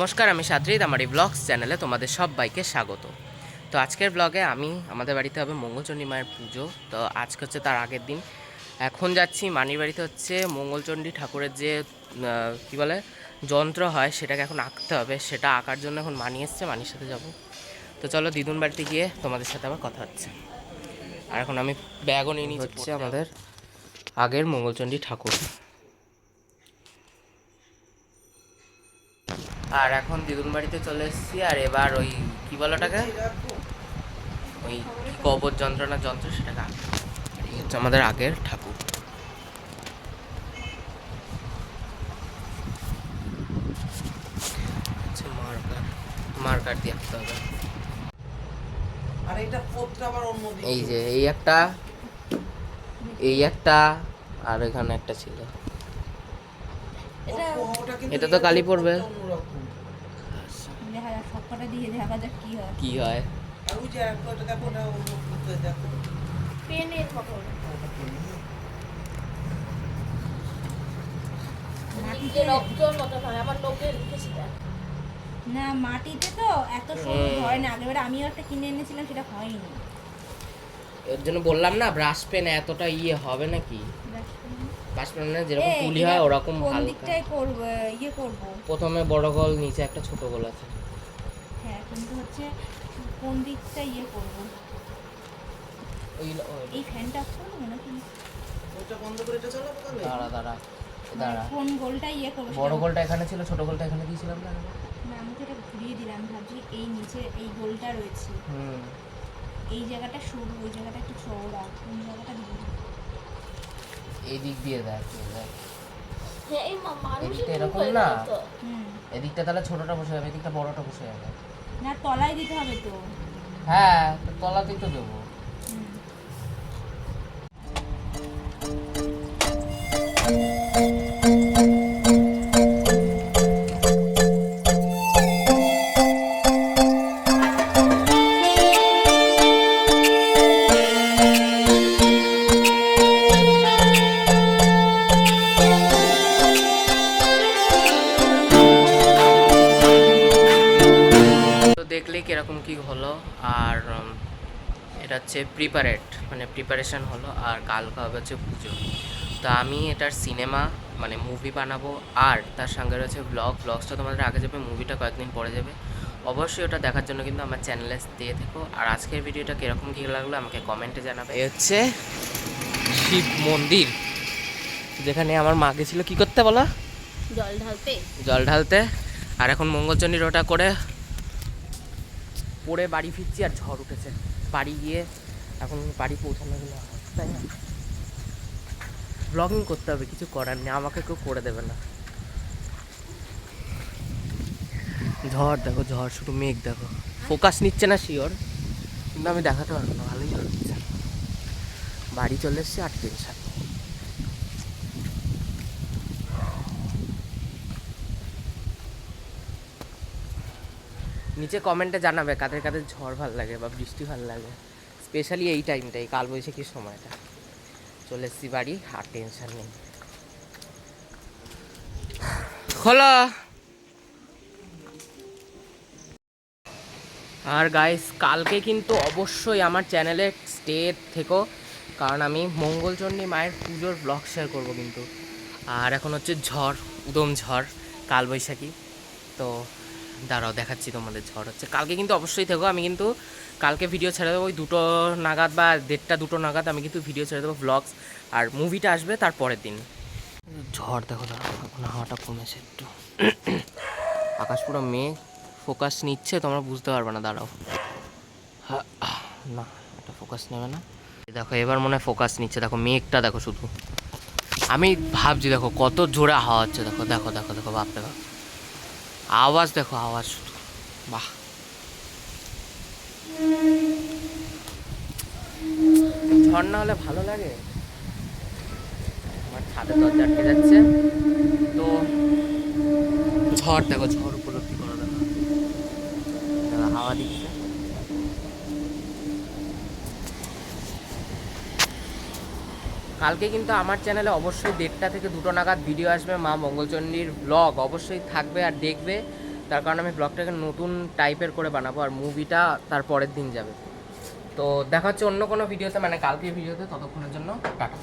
নমস্কার আমি সাদ্রিদ আমার এই ব্লগস চ্যানেলে তোমাদের সবাইকে স্বাগত। তো আজকের ব্লগে আমি আমাদের বাড়িতে হবে মঙ্গলচণ্ডী মায়ের পুজো। তো আজকে হচ্ছে তার আগের দিন। এখন যাচ্ছি মানির বাড়িতে হচ্ছে মঙ্গলচণ্ডী ঠাকুরের যে কি বলে যন্ত্র হয় সেটাকে এখন আঁকতে হবে। সেটা আঁকার জন্য এখন মানি এসছে মানির সাথে যাব। তো চলো দিদুন বাড়িতে গিয়ে তোমাদের সাথে আবার কথা হচ্ছে। আর এখন আমি ব্যাগও নিয়ে হচ্ছে আমাদের আগের মঙ্গলচণ্ডী ঠাকুর। আর এখন দিদুন বাড়িতে চলে এসেছি আর এবার ওই কি বলো ওটাকে ওই কবর যন্ত্রণা যন্ত্র সেটাকে। এই হচ্ছে আমাদের আগের ঠাকুর মার্কার মার্কার দিয়ে আঁকতে হবে। এই যে এই একটা এই একটা আর এখানে একটা ছিল এটা তো কালি পড়বে। দেখা দিয়ে দেখা যাক কি হয়। কি হয়? ওই যে একটা ওটা দেখো ওটা দেখো। পেনের কখন মাটিতে রক্তর মতো হয় আমার লোকে লিখেছি না মাটিতে তো এত হয় না। আগেরবার আমিও একটা কিনে এনেছিলাম সেটা হয়নি। এর জন্য বললাম না ব্রাশ পেন এতটা ইয়ে হবে নাকি? ব্রাশ পেন যেরকম তুলি হয় ওরকম কোন হালকা। দিকটায় করব ইয়ে করব? প্রথমে বড় গোল নিচে একটা ছোট গোল আছে। কিন্তু হচ্ছে কোন দিকটা ইয়ে করব? এই ফ্যানটা করব নাকি? ওটা বন্ধ করে এটা চালাবো তাহলে? দাঁড়া দাঁড়া মানে দাঁড়া। কোন গোলটা ইয়ে করব বড় গোলটা এখানে ছিল ছোট গোলটা এখানে দিয়েছিলাম না না আমি তো এটা ঘুরিয়ে দিলাম ভাবছি এই নিচে এই গোলটা রয়েছে। হুম। এই জায়গাটা সরু ওই জায়গাটা একটু চওড়া কোন জায়গাটা দিব? এই দিক দিয়ে দেখ এই দেখ। হ্যাঁ এরকম না? হুম। এদিকটা তাহলে ছোটটা বসে যাবে এদিকটা বড়টা বসে যাবে। না তলায় দিতে হবে তো। হ্যাঁ তলাতেই তো দেবো। কীরকম কি হলো? আর এটা হচ্ছে প্রিপারেট মানে প্রিপারেশন হলো আর কালকে হবে হচ্ছে পুজো। তো আমি এটার সিনেমা মানে মুভি বানাবো আর তার সঙ্গে রয়েছে ব্লগ ব্লগসটা তোমাদের আগে যাবে মুভিটা কয়েকদিন পরে যাবে। অবশ্যই ওটা দেখার জন্য কিন্তু আমার চ্যানেলে দিয়ে থেকো। আর আজকের ভিডিওটা কীরকম কী লাগল আমাকে কমেন্টে জানাবে। এ হচ্ছে শিব মন্দির যেখানে আমার মা গেছিল। কী করতে বলো? জল ঢালতে। জল ঢালতে। আর এখন মঙ্গলচণ্ডীর ওটা করে পড়ে বাড়ি ফিরছি আর ঝড় উঠেছে। বাড়ি গিয়ে এখন বাড়ি পৌঁছানো গেলে তাই না? ব্লগিং করতে হবে, কিছু করার নেই, আমাকে কেউ করে দেবে না। ঝড় দেখো, ঝড়, শুধু মেঘ দেখো। ফোকাস নিচ্ছে না শিওর, কিন্তু আমি দেখাতে পারব না, ভালোই ঝড় বাড়ি চলে এসছে আর টেনশন নিচে কমেন্টে জানাবে কাদের কাদের ঝড় ভালো লাগে বা বৃষ্টি ভালো লাগে। স্পেশালি এই টাইমটাই কালবৈশাখীর সময়টা। চলে এসছি বাড়ি, আর টেনশন নেই। খোলা। আর গাইস কালকে কিন্তু অবশ্যই আমার চ্যানেলে স্টে থেকো, কারণ আমি মঙ্গলচণ্ডী মায়ের পুজোর ব্লগ শেয়ার করব কিন্তু। আর এখন হচ্ছে ঝড়, উদম ঝড়, কালবৈশাখী। তো দাঁড়াও দেখাচ্ছি তোমাদের ঝড় হচ্ছে। কালকে কিন্তু অবশ্যই থেকো আমি কিন্তু কালকে ভিডিও ছেড়ে দেবো ওই দুটো নাগাদ বা দেড়টা দুটো নাগাদ আমি কিন্তু ভিডিও ছেড়ে দেবো ব্লগস আর মুভিটা আসবে তার পরের দিন। ঝড় দেখো এখন হাওয়াটা কমেছে একটু। আকাশ পুরো মেঘ ফোকাস নিচ্ছে তোমরা বুঝতে পারবে না দাঁড়াও। না এটা ফোকাস নেবে না। দেখো এবার মনে হয় ফোকাস নিচ্ছে দেখো মেঘটা দেখো শুধু। আমি ভাবছি দেখো কত জোরে হাওয়া হচ্ছে দেখো দেখো দেখো দেখো বাপরে বাপ আওয়াজ দেখো আওয়াজ শুধু। বাহ। ঝর্ণা হলে ভালো লাগে? আমার ছাদে দরজা আটকে যাচ্ছে। তো ঝড় দেখো ঝড় উপলব্ধি করা দেখো, হাওয়া দিচ্ছে। কালকে কিন্তু আমার চ্যানেলে অবশ্যই দেড়টা থেকে দুটো নাগাদ ভিডিও আসবে মা মঙ্গলচণ্ডীর ব্লগ অবশ্যই থাকবে আর দেখবে। তার কারণে আমি ব্লগটাকে নতুন টাইপের করে বানাবো আর মুভিটা তার পরের দিন যাবে। তো দেখা হচ্ছে অন্য কোনো ভিডিওতে মানে কালকে ভিডিওতে ততক্ষণের জন্য টাটা।